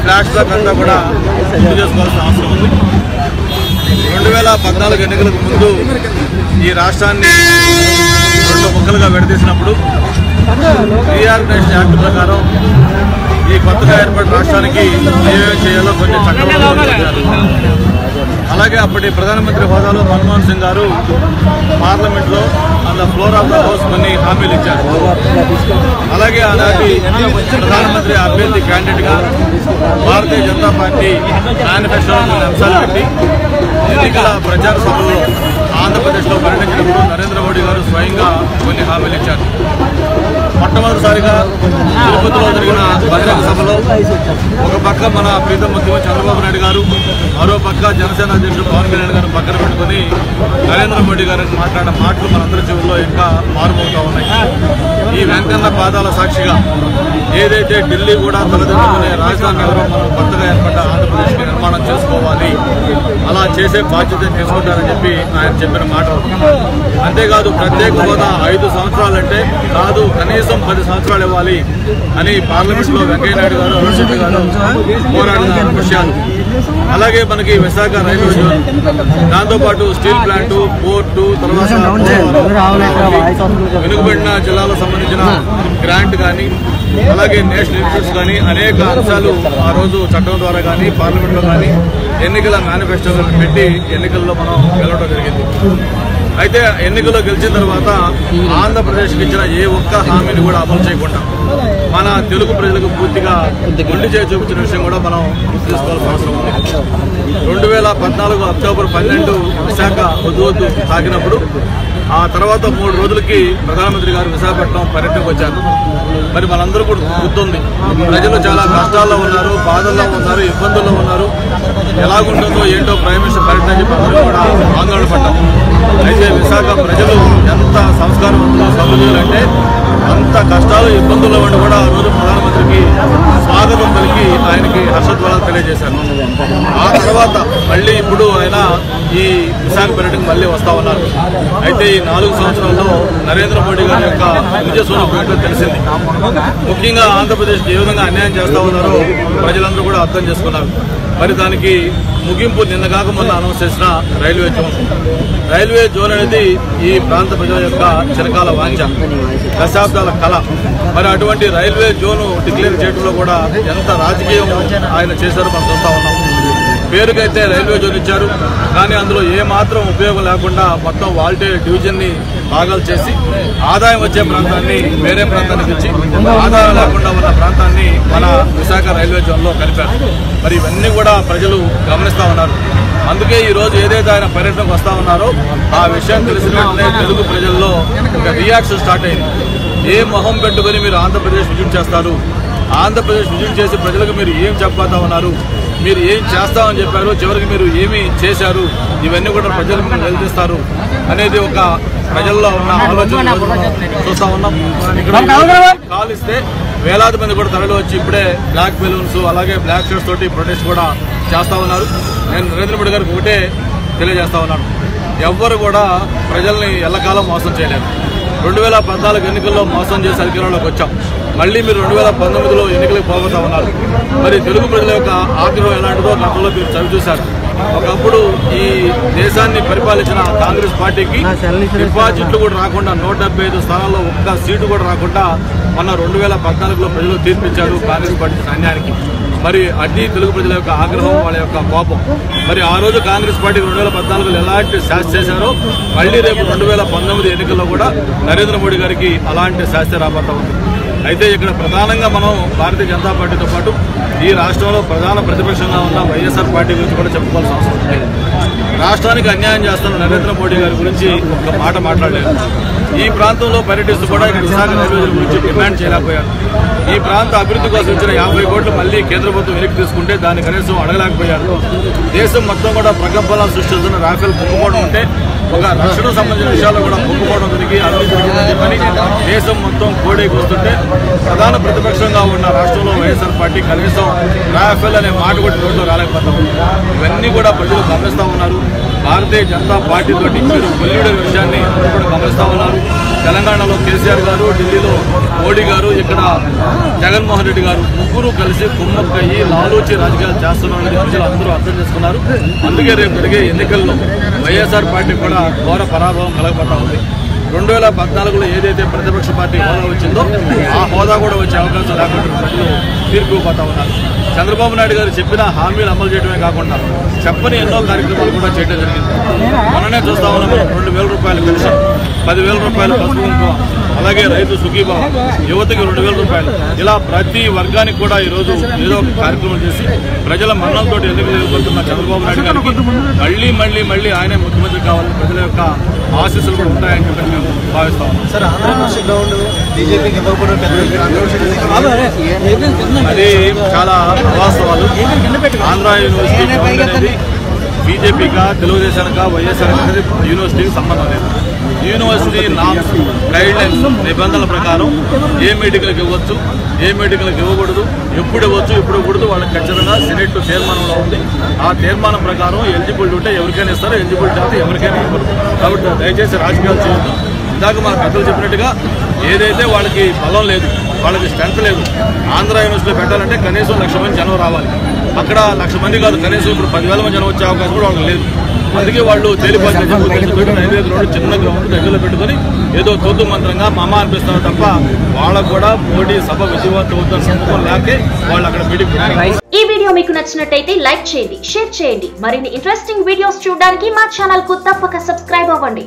Flash back అంతా కూడా గుర్తు చేసుకోవాల్సిన అవసరం ఉంది. రెండు వేల పద్నాలుగు ఎన్నికలకు ముందు ఈ రాష్ట్రాన్ని రెండు ముక్కలుగా విడదీసినప్పుడు రీఆర్గనైజేషన్ యాక్ట్ ప్రకారం ఈ కొత్తగా ఏర్పడిన రాష్ట్రానికి ఏమేమి చేయాలో కొన్ని చక్కగా అలాగే అప్పటి ప్రధానమంత్రి హోదాలో మన్మోహన్ సింగ్ గారు పార్లమెంట్లో and floor of the house కొన్ని హామీలు ఇచ్చారు. అలాగే ఆనాటి ప్రధానమంత్రి అభ్యర్థి క్యాండిడేట్గా భారతీయ జనతా పార్టీ మేనిఫెస్టోలో కొన్ని అంశాలు పెట్టి ఎన్నికల ప్రచార సభలో ఆంధ్రప్రదేశ్లో పర్యటించినప్పుడు నరేంద్ర మోడీ గారు స్వయంగా కొన్ని హామీలు ఇచ్చారు. మొట్టమొదటిసారిగా తిరుపతిలో జరిగిన బహిరంగ సభలో ఒక పక్క మన ప్రీతం ముఖ్యమంత్రి చంద్రబాబు నాయుడు గారు మరో పక్క జనసేన అధ్యక్షుడు పవన్ కళ్యాణ్ గారు పక్కన పెట్టుకుని నరేంద్ర మోడీ గారు మాట్లాడిన మాటలు మనందరి చెవుల్లో ఇంకా మారుమవుతా ఉన్నాయి. ఈ వెంకన్న పాదాల సాక్షిగా ఏదైతే ఢిల్లీ కూడా తలదించుకునే రాజధానిలో నగరం మనం కొత్తగా ఏర్పడ్డ ఆంధ్రప్రదేశ్కి నిర్మాణం చేసుకోవాలి అలా చేసే బాధ్యత తీసుకుంటారని చెప్పి ఆయన చెప్పిన మాట. అంతేకాదు ప్రత్యేక హోదా ఐదు సంవత్సరాలంటే కాదు కనీసం పది సంవత్సరాలు ఇవ్వాలి అని పార్లమెంట్లో వెంకయ్య గారు అరుణ్ గారు పోరాడిన విషయాలు. అలాగే మనకి విశాఖ రైల్వే జోన్ దాంతోపాటు స్టీల్ ప్లాంట్ పోర్టు తర్వాత వెనుకబడిన జిల్లాలకు సంబంధించిన గ్రాంట్ కానీ అలాగే నేషనల్ ఇన్స్టిట్యూట్స్ కానీ అనేక అంశాలు ఆ రోజు చట్టం ద్వారా కానీ పార్లమెంట్లో కానీ ఎన్నికల మేనిఫెస్టోలో పెట్టి ఎన్నికల్లో మనం గెలవడం జరిగింది. అయితే ఎన్నికల్లో గెలిచిన తర్వాత ఆంధ్రప్రదేశ్కి ఇచ్చిన ఏ ఒక్క హామీని కూడా అమలు చేయకుండా మన తెలుగు ప్రజలకు పూర్తిగా గుండి చేయి చూపించిన విషయం కూడా మనం గుర్తు తీసుకోవాల్సిన అవసరం ఉంది. రెండు వేల పద్నాలుగు అక్టోబర్ పన్నెండు విశాఖ వద్దు వద్దు ఆ తర్వాత మూడు రోజులకి ప్రధానమంత్రి గారు విశాఖపట్నం పర్యటనకు వచ్చారు. మరి మనందరూ కూడా గుర్తుంది ప్రజలు చాలా కష్టాల్లో ఉన్నారు బాధల్లో ఉన్నారు ఇబ్బందుల్లో ఉన్నారు. ఎలాగుంటుందో ఏంటో ప్రైమ్ మినిస్టర్ పర్యటన చెప్పి అందరూ కూడా ఆందోళన పడ్డారు. అయితే విశాఖ ప్రజలు ఎంత సంస్కారవంతులు సభ్యులు అంటే అంత కష్టాలు ఇబ్బందుల్లో ఉండి కూడా ఆ రోజు ప్రధానమంత్రికి స్వాగతం పలికి ఆయనకి హర్షధ్వానాలు తెలియజేశారు. ఆ తర్వాత మళ్ళీ ఇప్పుడు ఆయన ఈ విశాఖ పర్యటనకు మళ్ళీ వస్తా ఉన్నారు. అయితే ఈ నాలుగు సంవత్సరాల్లో నరేంద్ర మోడీ గారి యొక్క నిజస్వరూపం ఏంటో తెలిసింది? ముఖ్యంగా ఆంధ్రప్రదేశ్కి ఏ విధంగా అన్యాయం చేస్తా ఉన్నారో ప్రజలందరూ కూడా అర్థం చేసుకున్నారు. మరి దానికి ముగింపు నిన్న కాక మొన్న అనౌన్స్ చేసిన రైల్వే జోన్. రైల్వే జోన్ అనేది ఈ ప్రాంత ప్రజల యొక్క చిరకాల వాంఛ. దశాబ్దాల కళ. మరి అటువంటి రైల్వే జోన్ డిక్లేర్ చేయడంలో కూడా ఎంత రాజకీయం ఆయన చేశారో మనం చూస్తా ఉన్నాం. పేరుకైతే రైల్వే జోన్ ఇచ్చారు. కానీ అందులో ఏ మాత్రం ఉపయోగం లేకుండా మొత్తం వాల్టే డివిజన్ని భాగాలు చేసి ఆదాయం వచ్చే ప్రాంతాన్ని వేరే ప్రాంతానికి ఇచ్చి ఆదాయం లేకుండా ఉన్న ప్రాంతాన్ని మన విశాఖ రైల్వే జోన్లో కలిపారు. మరి ఇవన్నీ కూడా ప్రజలు గమనిస్తా ఉన్నారు. అందుకే ఈ రోజు ఏదైతే ఆయన పర్యటనకు వస్తా ఉన్నారో ఆ విషయం తెలిసిన వెంటనే తెలుగు ప్రజల్లో ఒక రియాక్షన్ స్టార్ట్ అయింది. ఏ మొహం పెట్టుకుని మీరు ఆంధ్రప్రదేశ్ విజిట్ చేస్తారు? ఆంధ్రప్రదేశ్ విజిట్ చేసి ప్రజలకు మీరు ఏం చెప్పబోతా ఉన్నారు? మీరు ఏం చేస్తామని చెప్పారు చివరికి మీరు ఏమి చేశారు ఇవన్నీ కూడా ప్రజలు నిలదీస్తారు అనేది ఒక ప్రజల్లో ఉన్న ఆలోచన చూస్తా ఉన్నాం. ఇక్కడ కాల్ ఇస్తే వేలాది మంది కూడా తరలి వచ్చి ఇప్పుడే బ్లాక్ బెలూన్స్ అలాగే బ్లాక్ షర్ట్స్ తోటి ప్రొటెస్ట్ కూడా చేస్తా ఉన్నారు. నేను నరేంద్ర మోడీ గారికి ఒకటే తెలియజేస్తా ఉన్నాను. ఎవ్వరు కూడా ప్రజల్ని ఎల్లకాలం మోసం చేయలేరు రెండు వేల పద్నాలుగు ఎన్నికల్లో మోసం చేసి అధికారంలోకి వచ్చాం. మళ్ళీ మీరు రెండు వేల పంతొమ్మిదిలో ఎన్నికలకు పోబోతా ఉన్నారు. మరి తెలుగు ప్రజల యొక్క ఆగ్రహం ఎలాంటిదో గతంలో మీరు చవి చూశారు. ఒకప్పుడు ఈ దేశాన్ని పరిపాలించిన కాంగ్రెస్ పార్టీకి డిపాజిట్లు కూడా రాకుండా నూట డెబ్బై ఐదు స్థానాల్లో ఒక్క సీటు కూడా రాకుండా మొన్న రెండు వేల పద్నాలుగులో ప్రజలు తీర్పిచ్చారు కాంగ్రెస్ పార్టీ సైన్యానికి. మరి అది తెలుగు ప్రజల యొక్క ఆగ్రహం వాళ్ళ యొక్క కోపం. మరి ఆ రోజు కాంగ్రెస్ పార్టీ రెండు వేల పద్నాలుగులో ఎలాంటి శాస్త్ర చేశారో మళ్ళీ రేపు రెండు వేల పంతొమ్మిది ఎన్నికల్లో కూడా నరేంద్ర మోడీ గారికి అలాంటి శాస్త్ర రాబోతా ఉంది. అయితే ఇక్కడ ప్రధానంగా మనం భారతీయ జనతా పార్టీతో పాటు ఈ రాష్ట్రంలో ప్రధాన ప్రతిపక్షంగా ఉన్న వైఎస్ఆర్ పార్టీ గురించి కూడా చెప్పుకోవాల్సిన అవసరం ఉంది. రాష్ట్రానికి అన్యాయం చేస్తున్న నరేంద్ర మోడీ గారి గురించి ఒక మాట మాట్లాడలేదు ఈ ప్రాంతంలో పర్యటిస్తూ కూడా ఇక్కడ విశాఖ రైల్వే గురించి డిమాండ్ చేయలేకపోయారు. ఈ ప్రాంత అభివృద్ధి కోసం ఇచ్చిన యాభై కోట్లు మళ్ళీ కేంద్ర ప్రభుత్వం వెనక్కి తీసుకుంటే దాన్ని కనీసం అడగలేకపోయారు. దేశం మొత్తం కూడా ప్రకంపనలు సృష్టిస్తున్న రాఫెల్ కుంభకోణం ఉంటే ఒక రక్షణ సంబంధించిన విషయాల్లో కూడా ఒప్పుకోవడం జరిగి అభివృద్ధి దేశం మొత్తం కోడేకి వస్తుంటే ప్రధాన ప్రతిపక్షంగా ఉన్న రాష్ట్రంలో వైఎస్ఆర్ పార్టీ కనీసం రాఫెల్ అనే మాట కూడా రోడ్లో రాలేకపోతాం ఇవన్నీ కూడా ప్రజలు గమనిస్తా ఉన్నారు. భారతీయ జనతా పార్టీతో తోటి మీరు విషయాన్ని కూడా గమనిస్తా ఉన్నారు. తెలంగాణలో కేసీఆర్ గారు ఢిల్లీలో మోడీ గారు ఇక్కడ జగన్మోహన్ రెడ్డి గారు ముగ్గురు కలిసి కుమ్మక్కయ్యి లాలూచి రాజకీయాలు చేస్తున్నారని ప్రజలు అందరూ అర్థం చేసుకున్నారు. అందుకే రేపు జరిగే ఎన్నికల్లో వైఎస్ఆర్ పార్టీ కూడా ఘోర పరాభవం కలగబోతా ఉంది. రెండు వేల పద్నాలుగులో ఏదైతే ప్రతిపక్ష పార్టీ హోదా వచ్చిందో ఆ హోదా కూడా వచ్చే అవకాశం లేకుండా ప్రజలు తీర్పుపోతా ఉన్నారు. చంద్రబాబు నాయుడు గారు చెప్పిన హామీలు అమలు చేయడమే కాకుండా చెప్పని ఎన్నో కార్యక్రమాలు కూడా చేయడం జరిగింది. మొన్ననే చూస్తా ఉన్నాం రెండు వేల రూపాయలు పెన్షన్ పదివేల రూపాయలు పసుపు అలాగే రైతు సుఖీభావ యువతకి రెండు వేల రూపాయలు. ఇలా ప్రతి వర్గానికి కూడా ఈ రోజు ఏదో ఒక కార్యక్రమం చేసి ప్రజల మరణంతో ఎన్నికలు ఎదుర్కొంటున్న చంద్రబాబు నాయుడు గారికి మళ్ళీ మళ్ళీ మళ్ళీ ఆయనే ముఖ్యమంత్రి కావాలని ప్రజల యొక్క ఆశీస్సులు కూడా ఉంటాయని చెప్పి మేము భావిస్తా ఉన్నాం. సార్ ఆంధ్రప్రదేశ్ గ్రౌండ్ బీజేపీకి ఇవ్వకపోవడం పెద్ద అది చాలా అవాస్తవాలు. ఆంధ్ర యూనివర్సిటీ బీజేపీగా తెలుగుదేశానికా వైఎస్ఆర్ అనేది యూనివర్సిటీకి సంబంధం లేదు. యూనివర్సిటీ నామ్స్ గైడ్ లైన్స్ నిబంధనల ప్రకారం ఏ మెడికల్కి ఇవ్వచ్చు ఏ మెడికల్కి ఇవ్వకూడదు ఎప్పుడు ఇవ్వచ్చు ఎప్పుడు ఇవ్వకూడదు వాళ్ళకి ఖచ్చితంగా సెనెట్ తీర్మానంలో ఉంది. ఆ తీర్మానం ప్రకారం ఎలిజిబిలిటీ ఉంటే ఎవరికైనా ఇస్తారు ఎలిజిబిలిటీ అయితే ఎవరికైనా ఇవ్వరు. కాబట్టి దయచేసి రాజకీయాలు చేయొద్దు. ఇందాక మన పెద్దలు చెప్పినట్టుగా ఏదైతే వాళ్ళకి బలం లేదు వాళ్ళకి స్ట్రెంత్ లేదు ఆంధ్ర యూనివర్సిటీలో పెట్టాలంటే కనీసం లక్ష మంది జనం రావాలి. అక్కడ లక్ష మంది కాదు కనీసం ఇప్పుడు పదివేల మంది జనం వచ్చే అవకాశం కూడా వాళ్ళకి లేదు. అందుకే వాళ్ళు తేలిపాటి రోడ్డు చిన్న గ్రౌండ్ దగ్గరలో పెట్టుకొని ఏదో తొద్దు మంత్రంగా మమ అనిపిస్తారు తప్ప వాళ్ళకు కూడా మోడీ సభ విజయవంతం అవుతున్న లేకే వాళ్ళు అక్కడ ఈ వీడియో మీకు నచ్చినట్టయితే లైక్ చేయండి షేర్ చేయండి. మరిన్ని ఇంట్రెస్టింగ్ వీడియోస్ చూడడానికి మా ఛానల్కు తప్పక సబ్స్క్రైబ్ అవ్వండి.